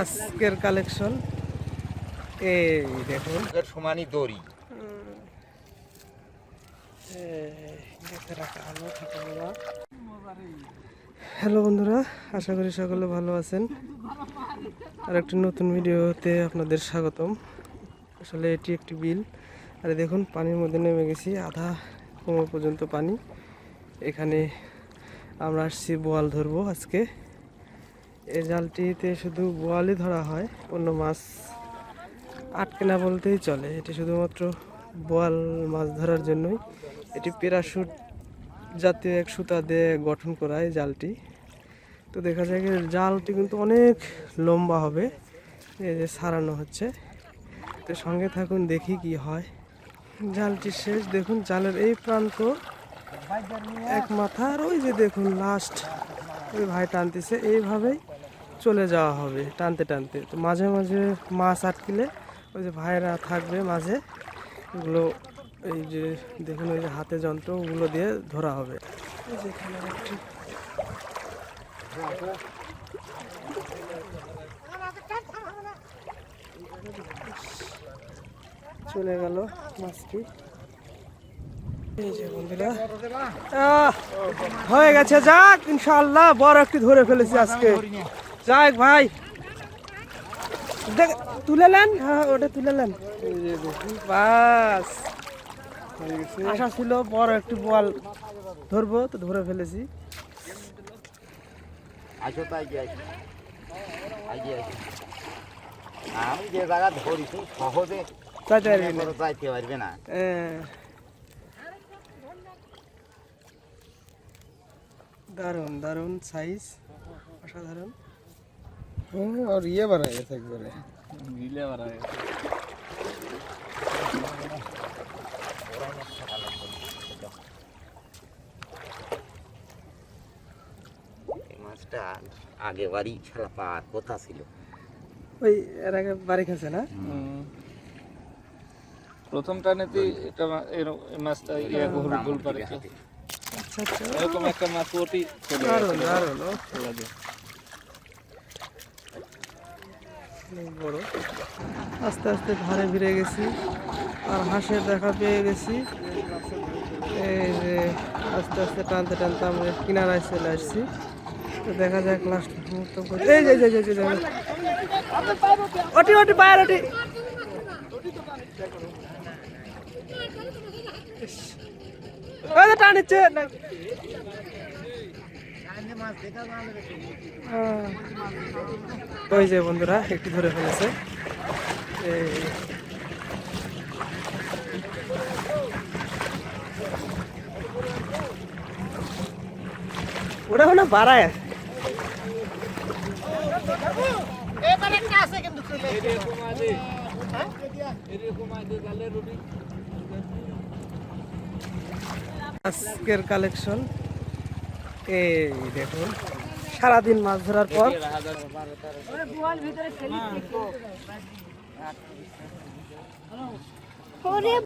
আজকের কালেকশন এই দেখুন। সমানই দড়ি। হ্যালো বন্ধুরা আশা করি সকলে ভালো আছেন। আর একটি নতুন ভিডিওতে আপনাদের স্বাগতম। আসলে এটি একটি বিল। আর দেখুন পানির মধ্যে নেমে গেছি। আধা কোমর পর্যন্ত পানি। এখানে আমরা আসছি বোয়াল ধরবো আজকে। এই জালটিতে শুধু বোয়ালই ধরা হয়, অন্য মাছ আটকে না বলতেই চলে। এটি শুধুমাত্র বোয়াল মাছ ধরার জন্যই। এটি প্যারাশুট জাতীয় এক সুতা দিয়ে গঠন করা এই জালটি। তো দেখা যায় যে জালটি কিন্তু অনেক লম্বা হবে, এই যে সারানো হচ্ছে। তো সঙ্গে থাকুন, দেখি কি হয়। জালটি শেষ, দেখুন, জালের এই প্রান্ত। এক মাথা আর ওই যে দেখুন লাস্ট ওই ভাই টানতেছে, এইভাবেই চলে যাওয়া হবে টানতে টানতে। তো মাঝে মাঝে মাছ আটকিলে ওই যে ভাইরা থাকবে মাঝে, এগুলো এই যে দেখুন ওই যে হাতে যন্ত্র, ওগুলো দিয়ে ধরা হবে। চলে গেল মাছটি। হয়ে গেছে, যাক ইনশাল্লাহ বড় একটি ধরে ফেলেছি আজকে। যাক ভাই। দেখ তুলে নেন? হ্যাঁ ওটা তুলে নেন। বাস। আশা ছিল বড় একটি বল ধরবো তো ধরে ফেলেছি। আসো তো আগে আসো। আগে আসো। আমি যে জায়গা ধরিছি সহজে যাইতে পারবি না। দারুণ দারুণ সাইজ অসাধারণ। আর ইয়ে বাড়া গেছে একবারে এই মাছটা আগে বাড়ি ছাড়া পাওয়ার কথা ছিল। ওই এর আগে বাড়ি খাচ্ছে না? প্রথম টানেতেই এটা মাছটা ইয়ে গোল গোল পারে আচ্ছা আচ্ছা। এরকম একটা মাছ ওটি চলে দারুণ দারুণ লাগে। অনেক বড় আস্তে আস্তে ধারে ফিরে গেছি, আর হাঁসের দেখা পেয়ে গেছি এই যে আস্তে আস্তে টানতে টানতে আমরা কিনারায় চলে আসছি তো দেখা যাক লাস্ট মুহূর্ত। ওটি ওটি ওটি টানিচ্ছে। ওই যে বন্ধুরা একটু ধরে ফেলেছে। ওটা হলো বাড়ায়? আজকের কালেকশন এই দেখুন সারাদিন মাছ ধরার পর।